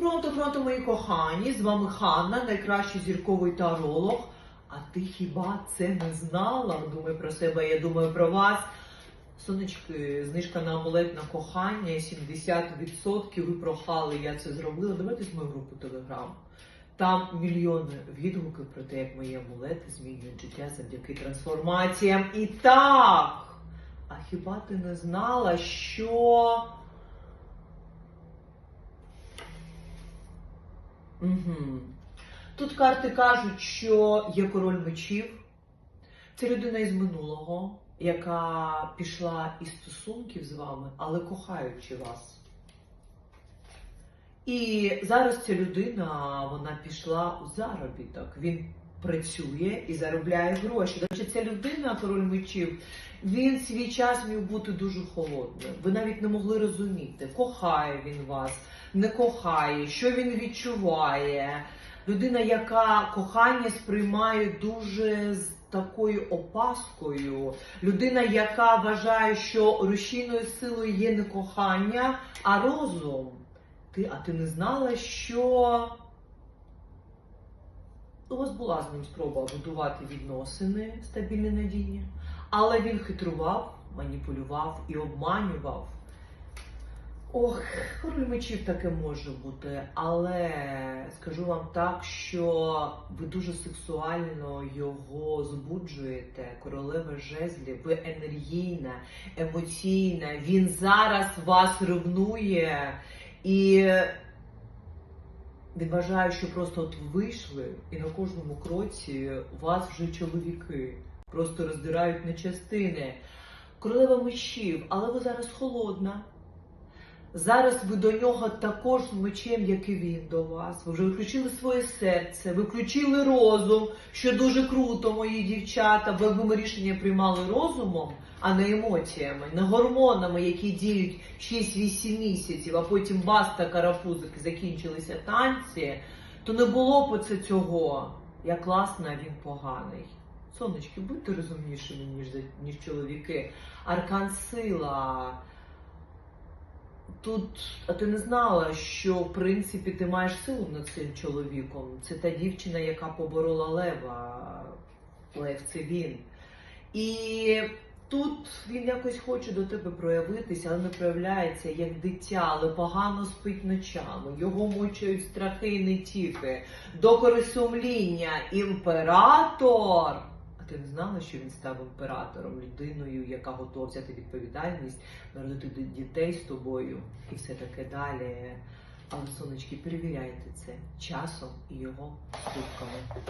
Пронто, пронто, мої кохані, з вами Ханна, найкращий зірковий таролог. А ти хіба це не знала? Думай про себе, я думаю про вас. Сонечки, знижка на амулет на кохання 70%. Ви прохали, я це зробила. Давайте в мою групу Телеграм. Там мільйони відгуків про те, як мої амулети змінюють життя завдяки трансформаціям. І так, а хіба ти не знала, що. Угу. Тут карти кажуть, що є король мечів. Це людина із минулого, яка пішла із стосунків з вами, але кохаючи вас. І зараз ця людина вона пішла у заробіток. Він працює і заробляє гроші. До ця людина, король мечів, він свій час міг бути дуже холодним. Ви навіть не могли розуміти, кохає він вас, не кохає, що він відчуває. Людина, яка кохання сприймає дуже з такою опаскою. Людина, яка вважає, що рушійною силою є не кохання, а розум. Ти, а ти не знала, що у вас була з ним спроба будувати відносини стабільні надійні, але він хитрував, маніпулював і обманював. Ох, король мечів таке може бути, але скажу вам так, що ви дуже сексуально його збуджуєте. Королева жезлів, ви енергійна, емоційна. Він зараз вас ревнує і він вважає, що просто от вийшли, і на кожному кроці вас вже чоловіки просто роздирають на частини. Королева мечів, але ви зараз холодна. Зараз ви до нього також з мечем, як і він до вас. Ви вже виключили своє серце, ви включили розум, що дуже круто, мої дівчата, бо якби ми рішення приймали розумом, а не емоціями, не гормонами, які діють 6-8 місяців, а потім баста карапузики закінчилися танці, то не було б оце цього. Я класна, а він поганий. Сонечки, будьте розумнішими, ніж, ніж чоловіки. Аркан сила. Тут, а ти не знала, що в принципі ти маєш силу над цим чоловіком. Це та дівчина, яка поборола лева. Лев це він. І тут він якось хоче до тебе проявитися, але не проявляється як дитя, але погано спить ночами. Його мучають страхи і не тільки. Докори сумління. Імператор. Ти знала, що він став імператором, людиною, яка готова взяти відповідальність, народити дітей з тобою і все таке далі. Але, сонечки, перевіряйте це часом і його ступками.